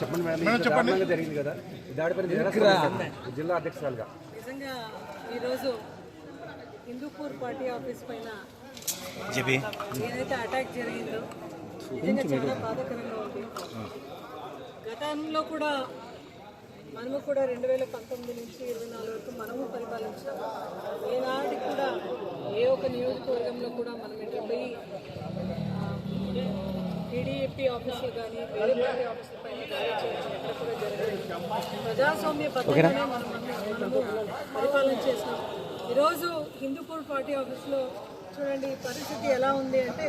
చెప్పండి మేడం జరిగింది కదా. ఈ దాడిపై మీరు ఎలా స్పందిస్తారు? జిల్లా అధ్యక్షురాలుగా. నిజంగా ఈరోజు హిందూపూర్ పార్టీ ఆఫీస్ పైన ఏదైతే అటాక్ జరిగిందో నిజంగా చాలా బాధాకరంగా ఉంది. గతంలో కూడా మనము కూడా రెండు వేల పంతొమ్మిది నుంచి ఇరవై నాలుగు వరకు మనము పరిపాలించాము ఏనాటికి కూడా ఏ ఒక్క నియోజకవర్గంలో కూడా మనం ఇంటర్ పోయి ఆఫీసులు కానీ వేరే పార్టీ ఆఫీసుల పైన దాడి చేయడం ఎక్కడ కూడా జరగలేదు. ప్రజాస్వామ్య మనము పరిపాలన చేసినాం ఈరోజు హిందూపూర్ పార్టీ ఆఫీస్లో చూడండి పరిస్థితి ఎలా ఉంది అంటే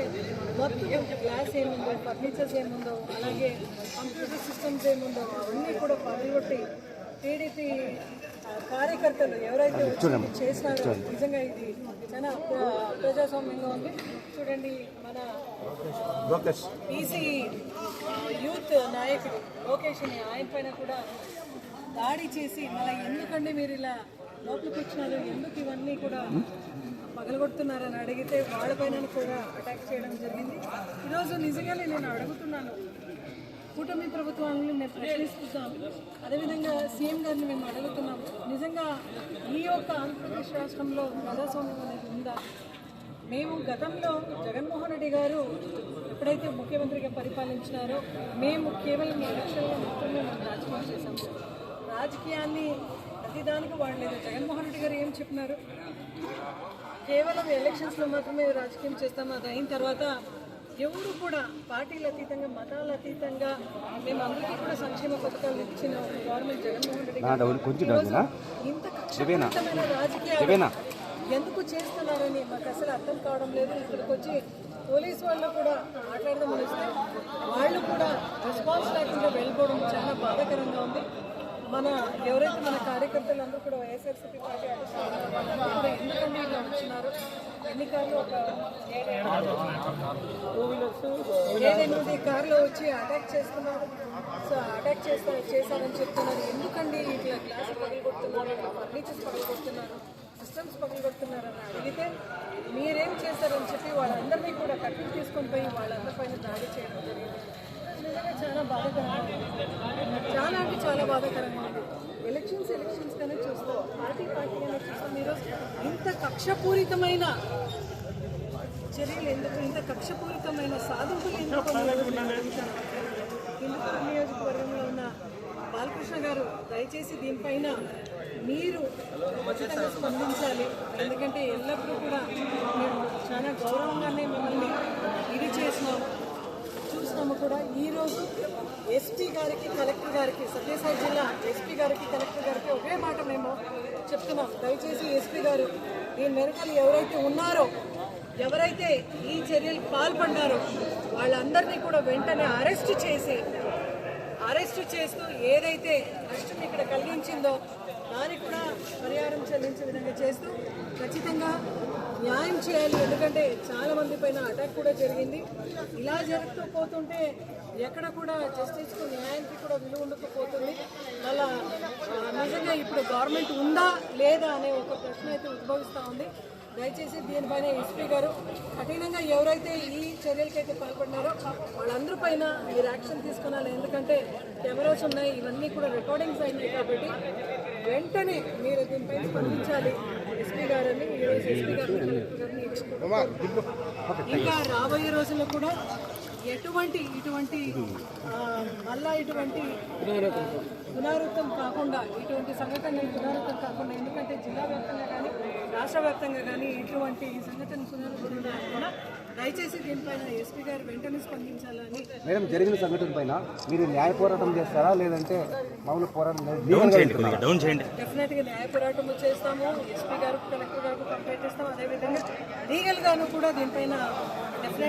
మొత్తం గ్లాస్ ఏముందో ఫర్నిచర్స్ ఏముందో అలాగే కంప్యూటర్ సిస్టమ్స్ ఏముందో అవన్నీ కూడా పగలగొట్టి టీడీపీ కార్యకర్తలు ఎవరైతే చేసినారో నిజంగా ఇది చాలా ప్రజాస్వామ్యంగా ఉంది. చూడండి మన ఈసీ యూత్ నాయకుడు లోకేష్ అని ఆయన పైన కూడా దాడి చేసి మళ్ళీ ఎందుకండి మీరు ఇలా లోపలికి వచ్చినారు? ఎందుకు ఇవన్నీ కూడా పగలగొడుతున్నారని అడిగితే వాళ్ళపైన కూడా అటాక్ చేయడం జరిగింది. ఈరోజు నిజంగానే నేను అడుగుతున్నాను కూటమి ప్రభుత్వాన్ని మేము ప్రశ్నిస్తున్నాం. అదేవిధంగా సీఎం గారిని మేము అడుగుతున్నాం నిజంగా ఈ యొక్క ఆంధ్రప్రదేశ్ రాష్ట్రంలో ప్రజాస్వామ్యం అనేది ఉందా? మేము గతంలో జగన్మోహన్ రెడ్డి గారు ఎప్పుడైతే ముఖ్యమంత్రిగా పరిపాలించినారో మేము కేవలం ఎలక్షన్లో మాత్రమే మేము రాజకీయం చేశాము. రాజకీయాన్ని ప్రతిదానికి వాడలేదు. జగన్మోహన్ రెడ్డి గారు ఏం చెప్పినారు? కేవలం ఎలక్షన్స్లో మాత్రమే రాజకీయం చేస్తాము. అది అయిన తర్వాత ఎవరు కూడా పార్టీల అతీతంగా మతాల అతీతంగా మేము అందరికీ కూడా సంక్షేమ పథకాలు ఇచ్చిన గవర్నమెంట్ జగన్మోహన్ రెడ్డి? ఇంత రాజకీయాలు ఎందుకు చేస్తున్నారని మాకు అసలు అర్థం కావడం లేదు. ఇక్కడికి వచ్చి పోలీసు వాళ్ళు కూడా మాట్లాడదామని వస్తే వాళ్ళు కూడా రెస్పాన్స్ లేకుండా వెళ్ళిపోవడం చాలా బాధాకరంగా ఉంది. మన ఎవరైతే మన కార్యకర్తలు అందరూ కూడా వైఎస్ఆర్సీపీ పార్టీ ఆఫీసులో ఉన్నారు, వాళ్ళందరూ ఇలా వచ్చినారు? ఎన్నికల్లో ఒక ఏడెనిమిది కార్లో వచ్చి అటాక్ చేస్తున్నారు. సో అటాక్ చేస్తా చేశారని చెప్తున్నారు. ఎందుకండి ఇట్లా గ్లాస్ పగలగొడుతున్నారు ఫర్నిచర్స్ పగలగొడుతున్నారు సిస్టమ్స్ పగలు కొడుతున్నారని అడిగితే మీరేం చేశారని చెప్పి వాళ్ళందరినీ కూడా కట్టుకు తీసుకొని పోయి వాళ్ళందరి పైన దాడి చేయడం జరిగింది. చాలా బాధాకరంగా చాలా అంటే చాలా బాధాకరంగా ఉంది. ఎలక్షన్స్ ఎలక్షన్స్ గానే చూస్తాం పార్టీ పార్టీ పార్టీగానే చూస్తాం ఈరోజు ఇంత కక్షపూరితమైన చర్యలు ఎందుకు ఇంత కక్షపూరితమైన సాధువులు ఎందుకు అని హిందూపురం నియోజకవర్గంలో ఉన్న బాలకృష్ణ గారు దయచేసి దీనిపైన మీరు ఖచ్చితంగా స్పందించాలి. ఎందుకంటే ఎల్లప్పుడూ కూడా మేము చాలా గౌరవంగానే మిమ్మల్ని ఇది చేసినాం. చూసినాము కూడా. ఈరోజు ఎస్పీ గారికి కలెక్టర్ గారికి సత్యసాయి జిల్లా ఎస్పీ గారికి కలెక్టర్ గారికి ఒకే మాట మేము చెప్తున్నాం. దయచేసి ఎస్పీ గారు ఈ వెనకాల ఎవరైతే ఉన్నారో ఎవరైతే ఈ చర్యలకు పాల్పడ్డారో వాళ్ళందరినీ కూడా వెంటనే అరెస్ట్ చేసి అరెస్ట్ చేస్తూ ఏదైతే నష్టం ఇక్కడ కలిగించిందో దానికి కూడా పరిహారం చెల్లించే విధంగా చేస్తూ ఖచ్చితంగా న్యాయం చేయాలి. ఎందుకంటే చాలా మంది పైన అటాక్ కూడా జరిగింది. ఇలా జరుగుతూ పోతుంటే ఎక్కడ కూడా జస్టిస్కు న్యాయానికి కూడా విలువ ఉండకపోతుంది. అలా నిజంగా ఇప్పుడు గవర్నమెంట్ ఉందా లేదా అనే ఒక ప్రశ్న అయితే ఉద్భవిస్తూ ఉంది. దయచేసి దీనిపైన ఎస్పీ గారు కఠినంగా ఎవరైతే ఈ చర్యలకైతే పాల్పడినారో వాళ్ళందరి పైన మీరు యాక్షన్ తీసుకున్నారు ఎందుకంటే కెమెరాస్ ఉన్నాయి ఇవన్నీ కూడా రికార్డింగ్స్ అయినాయి కాబట్టి వెంటనే మీరు దీనిపైన స్పందించాలి. ఇంకా రాబోయే రోజుల్లో కూడా ఎటువంటి ఇటువంటి మళ్ళా ఇటువంటి పునరావృతం. కాకుండా ఇటువంటి సంఘటనలు పునరావృతం కాకుండా ఎందుకంటే జిల్లా వ్యాప్తంగా కానీ రాష్ట్ర వ్యాప్తంగా కానీ ఇటువంటి సంఘటన పునరావృతం కాకుండా దయచేసి దీనిపైన ఎస్పీ గారు వెంటనే స్పందించాలని మేడం జరిగిన సంఘటన పైన మీరు న్యాయ పోరాటం చేస్తారా? లేదంటే మామూలు పోరాటం చేయండి డెఫినెట్గా న్యాయ పోరాటం చేస్తాము. ఎస్పీ గారు కలెక్టర్ గారికి కంప్లైంట్ ఇస్తాం. అదేవిధంగా లీగల్ గాను కూడా దీనిపైన డెఫినెట్గా